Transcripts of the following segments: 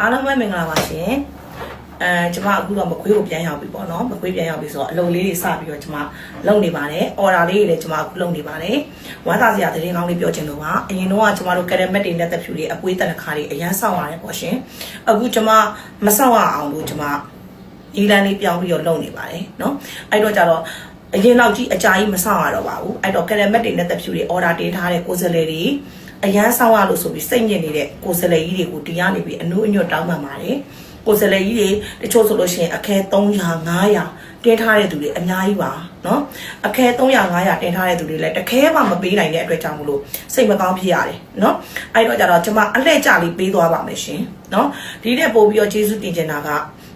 အားလုံးပဲမင်္ဂလာပါရှင်အဲကျွန်မအခုတော့မကွေးကိုပြန်ရောက်ပြီပေါ့နော်မကွေးပြန်ရောက်ပြီဆိုတော့အလုပ်လေးတွေစပြီးတော့ကျွန်မလုပ်နေပါတယ်အော်ဒါလေးတွေလည်းကျွန်မအခုလုပ်နေပါတယ်ဝမ်းသာစရာသတင်းကောင်းလေးပြောချင်လို့ပါအရင်တော့ကကျွန်မတို့ကရမက်တွေနဲ့တက်ဖြူတွေအပွေးတက်တဲ့ခါတွေအရန်ဆောက်ရတယ်ပေါ့ရှင်အခုကျွန်မမဆောက်ရအောင်လို့ကျွန်မဒီလန်လေးပြောင်းပြီးတော့လုပ်နေပါတယ်နော်အဲ့တော့ကြတော့အရင်တော့ကြီးအကြာကြီးမဆောက်ရတော့ပါဘူးအဲ့တော့ကရမက်တွေနဲ့တက်ဖြူတွေအော်ဒါတင်ထားတဲ့ကိုယ်စားလှယ်တွေ အရန်ဆောင်ရလို့ဆိုပြီးစိတ်ညစ်နေတဲ့ကိုယ်စလဲကြီးတွေကိုဒီကနေပြီးအနုအညွတ်တောင်းပန်ပါတယ်ကိုယ်စလဲကြီးတွေတချို့ဆိုလို့ရှိရင်အခဲ300 500တင်းထားတဲ့သူတွေအများကြီးပါနော်အခဲ300 500တင်ထားတဲ့သူတွေလည်းတခဲမှမပေးနိုင်တဲ့အတွက်ကြောင့်မလို့စိတ်မကောင်းဖြစ်ရတယ်နော်အဲ့တော့ကြတော့ကျွန်မအလှည့်ကြလေးပေးသွားပါမယ်ရှင်နော်ဒီနဲ့ပို့ပြီးတော့ကျေးဇူးတင်ချင်တာက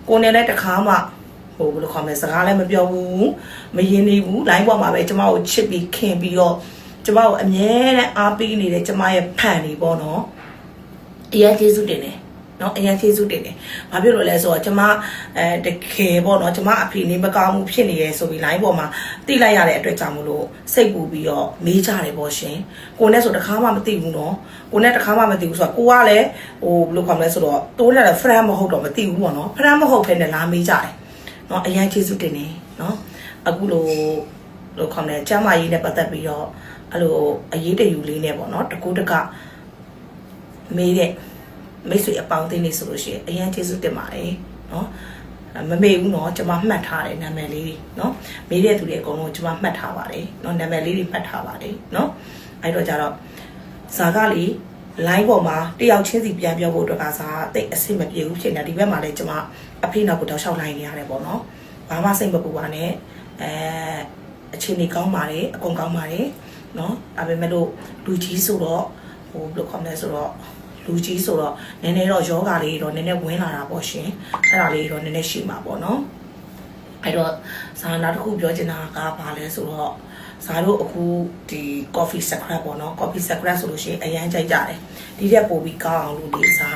ကိုနေလည်းတခါမှဟိုဘယ်လိုခေါ်မလဲစကားလည်းမပြောဘူးမရင်းနေဘူး line ပေါ်မှာပဲကျွန်မကိုချစ်ပြီးခင်ပြီးတော့ ကျမကိုအမြဲတမ်းအားပေးနေတဲ့ကျမရဲ့ဖန်နေပေါ့နော်အရင်ကျေးဇူးတင်တယ်နော်အရင်ကျေးဇူးတင်တယ်။ဘာဖြစ်လို့လဲဆိုတော့ကျမအဲတကယ်ပေါ့နော်ကျမအဖေနေမကောင်းမှုဖြစ်နေရဲဆိုပြီး line ပေါ်မှာတိလိုက်ရတဲ့အတွက်ကြောင့်မလို့စိတ်ပူပြီးတော့မေးကြတယ်ပေါ့ရှင်။ကိုနဲ့ဆိုတခါမှမသိဘူးနော်။ကိုနဲ့တခါမှမသိဘူးဆိုတော့ကိုကလည်းဟိုဘယ်လိုခေါ်မလဲဆိုတော့တိုးလာတဲ့ friend မဟုတ်တော့မသိဘူးပေါ့နော်။ friend မဟုတ်ဖ ೇನೆ လာမေးကြတယ်။နော်အရင်ကျေးဇူးတင်တယ်နော်။အခုလိုလို့ခေါ်မလဲကျမကြီးနဲ့ပတ်သက်ပြီးတော့ အဲ့လိုအရေးတယူလေးနဲ့ပေါ့နော်တကူတကမေးတဲ့မိတ်ဆွေအပေါင်းအသင်းတွေဆိုလို့ရှိရင်အရင်ကျေးဇူးတင်ပါတယ်နော်မမေ့ဘူးเนาะကျွန်မမှတ်ထားတယ်နာမည်လေးတွေเนาะမေးတဲ့သူတွေအကုန်လုံးကျွန်မမှတ်ထားပါတယ်เนาะနာမည်လေးတွေမှတ်ထားပါတယ်เนาะအဲ့တော့ကြတော့ဇာကလေး line ပေါ်မှာတယောက်ချင်းစီပြန်ပြောဖို့အတွက်ကစားတိတ်အဆင်မပြေဘူးဖြစ်နေဒီဘက်မှာလည်းကျွန်မအဖေနောက်ကိုတောက်လျှောက်လိုက်နေရတယ်ပေါ့နော်ဘာမှစိတ်မပူပါနဲ့အဲအခြေအနေကောင်းပါတယ်အကုန်ကောင်းပါတယ် နော်ဒါပေမဲ့လို့လူကြီးဆိုတော့ဟိုဘယ်လိုခေါ်မလဲဆိုတော့လူကြီးဆိုတော့နည်းနည်းတော့ယောဂါလေးတော့နည်းနည်းဝင်လာတာပေါ့ရှင်အဲ့ဒါလေးတော့နည်းနည်းရှိမှာပေါ့နော်အဲ့တော့ဇာနာတစ်ခုပြောချင်တာကဘာလဲဆိုတော့ဇာတို့အခုဒီ coffee secret ပေါ့နော် coffee secret ဆိုလို့ရှိရင်အရန်ကြိုက်ကြတယ်ဒီထက်ပိုပြီးကောင်းအောင်လို့လေဇာ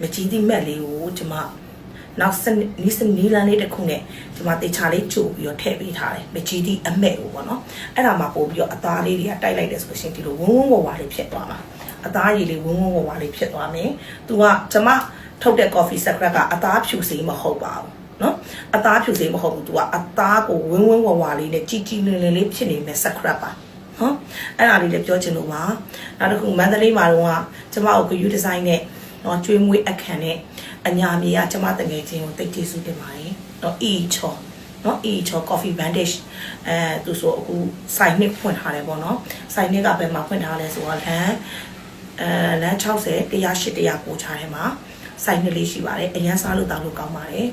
မကြီးသည့်မက်လေးကိုကျမ နောက်စနီးစနီးလန်းလေးတစ်ခုနဲ့ကျွန်မတေချာလေးကြိုပြီးတော့ထည့်ပေးထားတယ်မကြီးသည့်အမက်ကိုပေါ့နော်အဲ့ဒါမှပို့ပြီးတော့အသားလေးတွေကတိုက်လိုက်တယ်ဆိုလို့ရှိရင်ဒီလိုဝန်းဝန်းဝဝလေးဖြစ်သွားမှာအသားရည်လေးဝန်းဝန်းဝဝလေးဖြစ်သွားမယ်သူကကျွန်မထုတ်တဲ့ coffee secret ကအသားဖြူစေးမဟုတ်ပါဘူးနော်အသားဖြူစေးမဟုတ်ဘူး तू ကအသားကိုဝင်းဝင်းဝဝလေးနဲ့ကြီးကြီးလင်းလင်းလေးဖြစ်နေမဲ့ secret ပါနော်အဲ့ဒါလေးလည်းပြောချင်လို့ပါနောက်တစ်ခုမန္တလေးမှာတော့ကျမတို့ view design နဲ့နော်ကျွေးမွေးအခန့်နဲ့ အညာမြေကကျမတငယ်ချင်းကိုတိတ်ကျေးဇူးတင်ပါတယ်နော်အီချောနော်အီချော coffee bandage အဲသူဆိုအခုစိုင်နှစ်ဖွင့်ထားတယ်ပေါ့နော်စိုင်နှစ်ကဘယ်မှာဖွင့်ထားလဲဆိုတော့လမ်းအဲလမ်း60 108 100ပို့ချထဲမှာစိုင်နှစ်လေးရှိပါတယ်အရန်စားလို့တောင်းလို့ကောင်းပါတယ်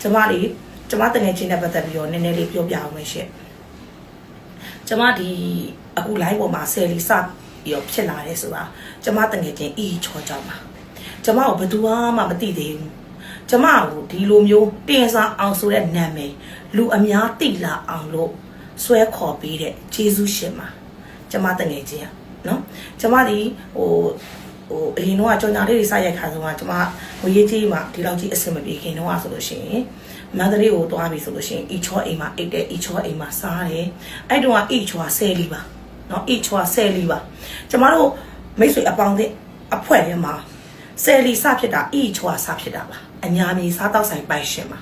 ကျမလေးကျမတငယ်ချင်းနဲ့ပတ်သက်ပြီးတော့နည်းနည်းလေးပြောပြအောင်မယ်ရှင့်ကျမဒီအခု live ပေါ်မှာဆယ်လီစပြီးတော့ဖြစ်လာတယ်ဆိုတာကျမတငယ်ချင်းအီချောကြောင့်ပါ ကျမကိုဘယ်သူမှမသိသေးဘူးကျမကိုဒီလိုမျိုးတင်စားအောင်ဆိုတဲ့နာမည်လူအများသိလာအောင်လို့ဆွဲခေါ်ပေးတဲ့ဂျေဇုရှင်မှာကျမတငယ်ချင်းอ่ะเนาะကျမဒီဟိုဟိုအရင်တော့ကြောင်ညာလေးတွေစရိုက်ခါဆုံးကကျမငွေရေးကြီးမှာဒီလောက်ကြီးအဆင်မပြေခင်တော့ဆိုလို့ရှိရင်မန္တလေးကိုသွားပြီဆိုလို့ရှိရင်အီချောအိမ်မှာအိတ်တယ်အီချောအိမ်မှာစားတယ်အဲ့တုန်းကအီချောဆယ်လီပါเนาะအီချောဆယ်လီပါကျမတို့မိတ်ဆွေအပေါင်းတဲ့အဖွဲထဲမှာ ဆယ်လီစဖြစ်တာအီချောစဖြစ်တာပါအညာမီစားတော့ဆိုင်ပိုင်ရှင်ပါ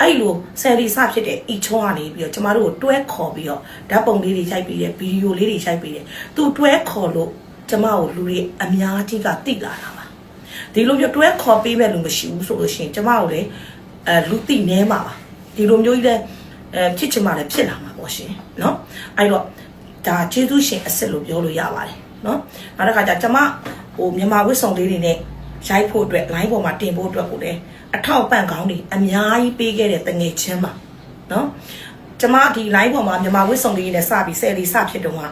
အဲ့လိုဆယ်လီစဖြစ်တဲ့အီချောကနေပြီးတော့ကျမတို့ကိုတွဲခေါ်ပြီးတော့ဓာတ်ပုံလေးတွေရိုက်ပြီးတယ်ဗီဒီယိုလေးတွေရိုက်ပြီးတယ်သူတွဲခေါ်လို့ကျမကိုလူတွေအများကြီးကတိလာတာပါဒီလိုမျိုးတွဲခေါ်ပေးမဲ့လူမရှိဘူးဆိုလို့ရှိရင်ကျမကိုလေအဲလူတိနေမှာပါဒီလိုမျိုးကြီးလဲအဲဖြစ်ချင်မှလည်းဖြစ်လာမှာပေါ့ရှင်เนาะအဲ့တော့ဒါကျေးဇူးရှင်အစ်စ်လို့ပြောလို့ရပါတယ်เนาะနောက်တစ်ခါကျကျမဟိုမြန်မာဝစ်ဆောင်လေးတွေနဲ့ ရိုက်ဖို့အတွက် line ပေါ်မှာတင်ဖို့အတွက်ကိုလည်းအထောက်ပံ့ကောင်းတွေအများကြီးပေးခဲ့တဲ့တငယ်ချင်းပါနော်ကျမဒီ line ပေါ်မှာမြန်မာဝစ်စုံလေးနဲ့စပြီးဆယ်လီစဖြစ်တုန်းက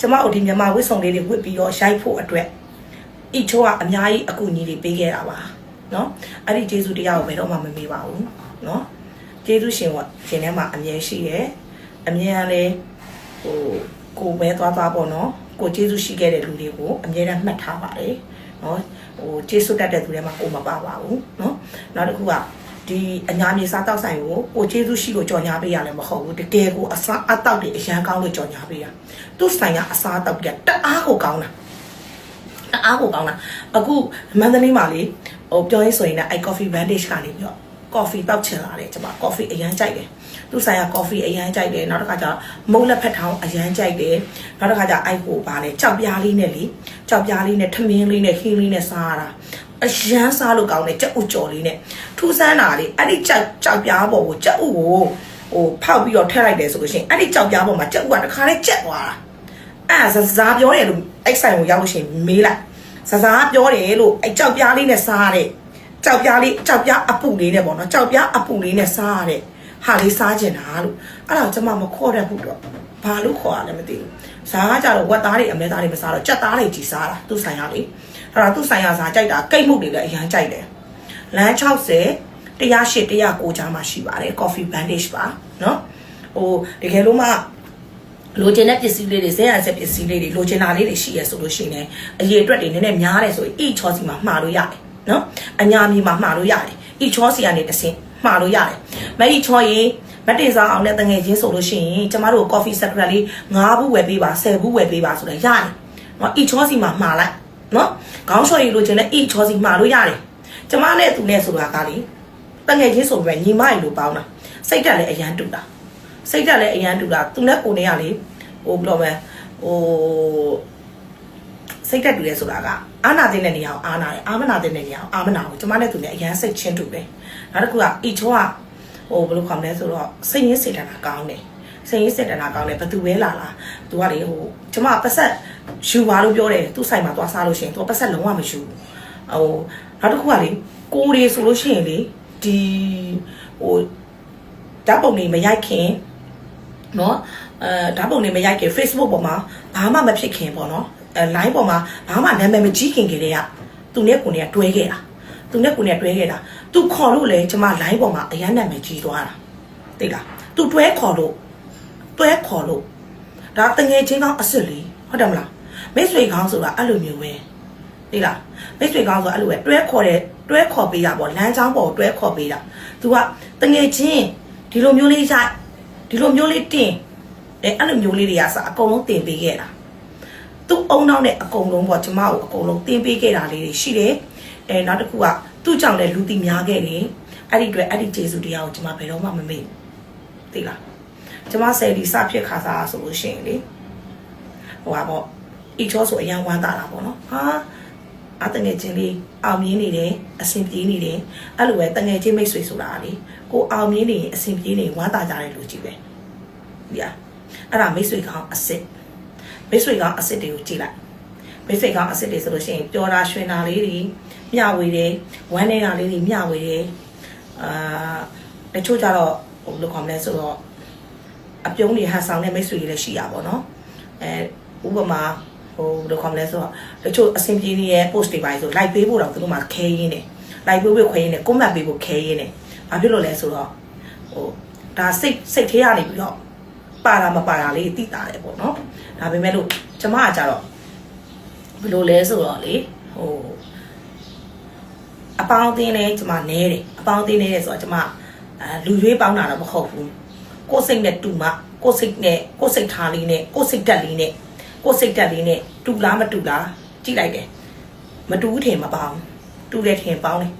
ကျမတို့ဒီမြန်မာဝစ်စုံလေးတွေဝစ်ပြီးတော့ရိုက်ဖို့အတွက်ဤချိုးကအများကြီးအကူအညီတွေပေးခဲ့တာပါနော်အဲ့ဒီကျေးဇူးတရားကိုဘယ်တော့မှမမေ့ပါဘူးနော်ကျေးဇူးရှင်ကရှင်ထဲမှာအမြဲရှိတယ်အမြဲလည်းဟိုကိုပဲသွားသွားပေါ့နော်ကိုကျေးဇူးရှိခဲ့တဲ့လူတွေကိုအမြဲတမ်းမှတ်ထားပါတယ် နော်ဟိုကျေးဇူးတတ်တဲ့သူတွေမှာကိုမပါပါဘူးနော်နောက်တစ်ခုကဒီအညာမြေစားတောက်ဆိုင်ကိုကိုကျေးဇူးရှိလို့ကြော်ညာပေးရလည်းမဟုတ်ဘူးတကယ်ကိုအစားအတောက်တွေအရန်ကောင်းလို့ကြော်ညာပေးရသူ့ဆိုင်ကအစားအတောက်တွေကတအားကိုကောင်းတာတအားကိုကောင်းတာအခုမန္တလေးမှာလေဟဟိုပြောရင်းဆိုရင်လည်းအဲ coffee vantage ကနေပြီးတော့ coffee တောက်ချင်လာတယ်ကျွန်မ coffee အရန်ကြိုက်တယ်သူဆိုင်က coffee အရန်ကြိုက်တယ်နောက်တစ်ခါကျတော့မုတ်လက်ဖက်ထောင်းအရန်ကြိုက်တယ်နောက်တစ်ခါကျအိုက်ကိုပါလေကြောက်ပြားလေးနဲ့လေ ကြောက်ပြားလေးနဲ့ထမင်းလေးနဲ့ခင်းလေးနဲ့စားရတာအရန်စားလို့ကောင်းတယ်ကြက်ဥကြော်လေးနဲ့ထူးဆန်းတာလေအဲ့ဒီကြောက်ကြောက်ပြားပေါ်ကိုကြက်ဥကိုဟိုဖောက်ပြီးတော့ထည့်လိုက်တယ်ဆိုလို့ရှိရင်အဲ့ဒီကြောက်ပြားပေါ်မှာကြက်ဥကတစ်ခါလေးကြက်သွားတာအဲ့ဒါစစားပြောတယ်လို့အဲ့ဆိုင်ကိုရောက်လို့ရှိရင်မေးလိုက်စစားပြောတယ်လို့အဲ့ကြောက်ပြားလေးနဲ့စားတဲ့ကြောက်ပြားလေးကြောက်ပြားအပူလေးနဲ့ပေါ့နော်ကြောက်ပြားအပူလေးနဲ့စားရတဲ့ဟာလေးစားကျင်တာလို့အဲ့ဒါကျွန်မမခေါ်တတ်ဘူးတော့ ဘာလို့ခေါ်ရလဲမသိဘူးစားကကြတော့ဝက်သားတွေအမဲသားတွေမစားတော့ကြက်သားတွေကြီးစားတာသူ့ဆိုင်ရလေအဲ့ဒါသူ့ဆိုင်ရစားကြိုက်တာကိတ်မှုတွေလည်းအရင်ကြိုက်တယ်လမ်း60 108 109ကြားမှာရှိပါတယ် coffee bandage ပါနော်ဟိုတကယ်လို့မှလိုချင်တဲ့ပစ္စည်းလေးတွေဇဲရဆက်ပစ္စည်းလေးတွေလိုချင်တာလေးတွေရှိရဆိုလို့ရှိရင်အရေးအတွက်တွေနည်းနည်းများတယ်ဆိုရင်အီချောစီမှာမှားလို့ရတယ်နော်အညာမီမှာမှားလို့ရတယ်အီချောစီကနေတစ်ဆင့်မှားလို့ရတယ်မအီချောရေ မတင်စားအောင်နဲ့တငယ်ချင်းဆိုလို့ရှိရင်ကျမတို့ coffee secret လေး9ဘူးဝယ်ပေးပါ10ဘူးဝယ်ပေးပါဆိုတော့ရတယ်နော်အီချောစီမှာမှားလိုက်နော်ခေါင်းလျှော်ရည်လိုချင်တဲ့အီချောစီမှားလို့ရတယ်ကျမနဲ့သူနဲ့ဆိုတာကလေတငယ်ချင်းဆိုပေမဲ့ညီမရီလိုပေါင်းတာစိတ်တက်လည်းအရန်တူတာစိတ်တက်လည်းအရန်တူတာသူနဲ့ကိုနေရလေဟိုဘယ်လိုမလဲဟိုစိတ်တက်တူတယ်ဆိုတာကအာနာတဲ့နေရာကိုအာနာတယ်အာမနာတဲ့နေရာကိုအာမနာကိုကျမနဲ့သူနဲ့အရန်စိတ်ချင်းတူတယ်နောက်တစ်ခုကအီချောက ဟိုဘယ်လိုခေါ်မလဲဆိုတော့စိတ်ရင်းစေတနာကောင်းတယ်စိတ်ရင်းစေတနာကောင်းတယ်ဘသူပဲလာလာသူကလေဟိုကျမပတ်ဆက်ယူပါလို့ပြောတယ်သူ့ဆိုင်မှာသွားစားလို့ရှိရင်သူကပတ်ဆက်လုံးဝမယူဘူးဟိုနောက်တစ်ခုကလေကိုရီဆိုလို့ရှိရင်လေဒီဟိုဓာတ်ပုံတွေမရိုက်ခင်နော်အဲဓာတ်ပုံတွေမရိုက်ခင် Facebook ပေါ်မှာဘာမှမဖြစ်ခင်ပေါ့နော်အဲ line ပေါ်မှာဘာမှနာမည်မကြီးခင်ကလေးကသူနဲ့ကိုနဲ့တွဲခဲ့တာသူနဲ့ကိုနဲ့တွဲခဲ့တာ သူခေါ်လို့လေကျမ line ပေါ်မှာအရန်နာမည်ကြီးသွားတာသိလားသူတွဲခေါ်လို့တွဲခေါ်လို့ဒါတငယ်ချင်းကောင်းအစ်စ်လေးဟုတ်တယ်မလားမိတ်ဆွေကောင်းဆိုတာအဲ့လိုမျိုးပဲသိလားမိတ်ဆွေကောင်းဆိုတာအဲ့လိုပဲတွဲခေါ်တယ်တွဲခေါ်ပေးတာပေါ့လမ်းကြောင်းပေါ်တွဲခေါ်ပေးတာ तू ကတငယ်ချင်းဒီလိုမျိုးလေးရိုက်ဒီလိုမျိုးလေးတင်အဲအဲ့လိုမျိုးလေးတွေကစအကုန်လုံးတင်ပေးခဲ့တာသူ့အုံနောက်နဲ့အကုန်လုံးပေါ့ကျမကိုအကုန်လုံးတင်ပေးခဲ့တာလေးတွေရှိတယ်အဲနောက်တစ်ခုက သူ့ကြောင့်လည်းလူတီများခဲ့တယ်အဲ့ဒီအတွက်အဲ့ဒီကျေးဇူးတရားကိုကျမဘယ်တော့မှမမေ့ဘူးသိလားကျမဆယ်ဒီစဖြစ်ခါစားဆိုလို့ရှိရင်လေဟိုပါပေါ့ဤချောဆိုအရန်ဝမ်းသာတာပေါ့နော်ဟာအတငယ်ချင်းလေးအောင်မြင်နေတယ်အဆင်ပြေနေတယ်အဲ့လိုပဲတငယ်ချင်းမိတ်ဆွေဆိုတာလေကိုအောင်မြင်နေရင်အဆင်ပြေနေဝမ်းသာကြတဲ့လူကြီးပဲဒီอ่ะအဲ့ဒါမိတ်ဆွေကောင်းအစ်စ်မိတ်ဆွေကောင်းအစ်စ်တွေကိုကြည့်လိုက်မိတ်ဆွေကောင်းအစ်စ်တွေဆိုလို့ရှိရင်ပျော်တာရွှင်တာလေးတွေ မျှဝေတယ်ဝမ်းနေတာလေးတွေမျှဝေတယ်အာတချို့ကြတော့ဟိုဘယ်လိုခေါ်မလဲဆိုတော့အပြုံးတွေဟန်ဆောင်တဲ့မိတ်ဆွေတွေလည်းရှိရပါတော့အဲဥပမာဟိုဘယ်လိုခေါ်မလဲဆိုတော့တချို့အဆင်ပြေနေတဲ့ post တွေပါဆို like ပေးဖို့တော့သူတို့မှခဲရင်းတယ် like ပေးဖို့ခွဲရင်းတယ် comment ပေးဖို့ခဲရင်းတယ်ဘာဖြစ်လို့လဲဆိုတော့ဟိုဒါစိတ်စိတ်ထဲကနေပြီးတော့ပါတာမပါတာလေးသိတာတယ်ပေါ့နော်ဒါပေမဲ့လို့ကျမကကြတော့ဘယ်လိုလဲဆိုတော့လေဟို အပေါင်းအသင်းနဲ့ကျမနဲတယ်အပေါင်းအသင်းနဲ့ဆိုတော့ကျမအဲလူရွေးပေါင်းတာတော့မဟုတ်ဘူးကိုယ်စိတ်နဲ့တူမှကိုယ်စိတ်နဲ့ကိုယ်စိတ်ထားလေးနဲ့ကိုယ်စိတ်တက်လေးနဲ့ကိုယ်စိတ်တက်လေးနဲ့တူလားမတူလားကြည့်လိုက်တယ်မတူဘူးထင်မပေါင်းတူတယ်ထင်ပေါင်းတယ်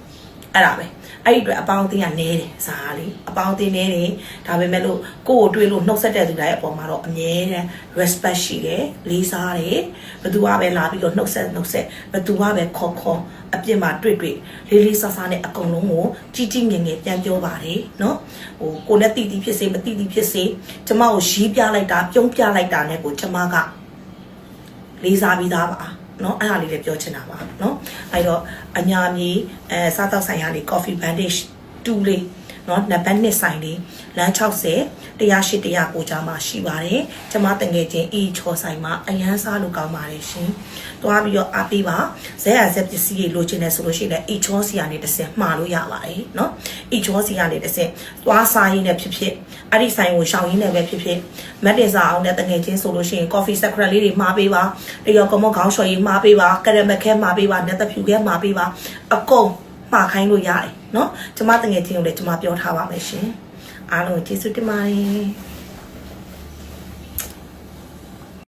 အဲ့ဒါပဲအဲ့ဒီအတွက်အပေါင်းအသင်းကနဲတယ်ဇာလေးအပေါင်းအသင်းနဲတယ်ဒါပေမဲ့လို့ကိုယ့်ကိုတွေ့လို့နှုတ်ဆက်တဲ့သူတိုင်းအပေါ်မှာတော့အမြဲတမ်း respect ရှိတယ်လေးစားတယ်ဘသူကပဲလာပြီးတော့နှုတ်ဆက်နှုတ်ဆက်ဘသူကပဲခေါ်ခေါ်အပြစ်မှာတွေ့တွေ့လေးလေးစားစားနဲ့အကုန်လုံးကိုကြီးကြီးငယ်ငယ်ပြန်ပြောပါတယ်နော်ဟိုကိုနဲ့တီတီဖြစ်စေမတီတီဖြစ်စေကျမကိုရီးပြလိုက်တာပြုံးပြလိုက်တာနဲ့ကိုကျမကလေးစားပြီးသားပါ เนาะအဲ့ဒါလေးလည်းပြောချင်တာပါเนาะအဲ့တော့အညာမြေအဲစားတော့ဆိုင်ရလေး coffee bandage 2လေးနော်နံပါတ်1ဆိုင်လေးလမ်း60 108 109ကြားမှာရှိပါတယ်ကျမတငယ်ချင်းအီချော်ဆိုင်မှာအရန်စားလို့ကောင်းပါတယ်ရှင်သွားပြီးတော့အားပေးပါဇက်ရဇက်ပစ္စည်းတွေလိုချင်တယ်ဆိုလို့ရှိရင်အီချော်စီကနေတစ်ဆင့်မှားလို့ရပါတယ်နော်အီချော်စီကနေတစ်ဆင့်သွားစားရင်းနဲ့ဖြစ်ဖြစ်အဲ့ဒီဆိုင်ကိုရှောင်ရင်းနဲ့ပဲဖြစ်ဖြစ်မတ်တင်စာအောင်နဲ့တငယ်ချင်းဆိုလို့ရှိရင် coffee secret လေးတွေမှားပေးပါတရော်ကမော့ခေါင်းလျှော်ရေးမှားပေးပါကရမခဲမှားပေးပါနက်သဖြူခဲမှားပေးပါအကုန် မှားခိုင်းလို့ရတယ်เนาะကျမတငယ်ချင်းကိုလည်းကျမပြောထားပါမယ်ရှင်အားလုံးကျေးဇူးတင်ပါတယ်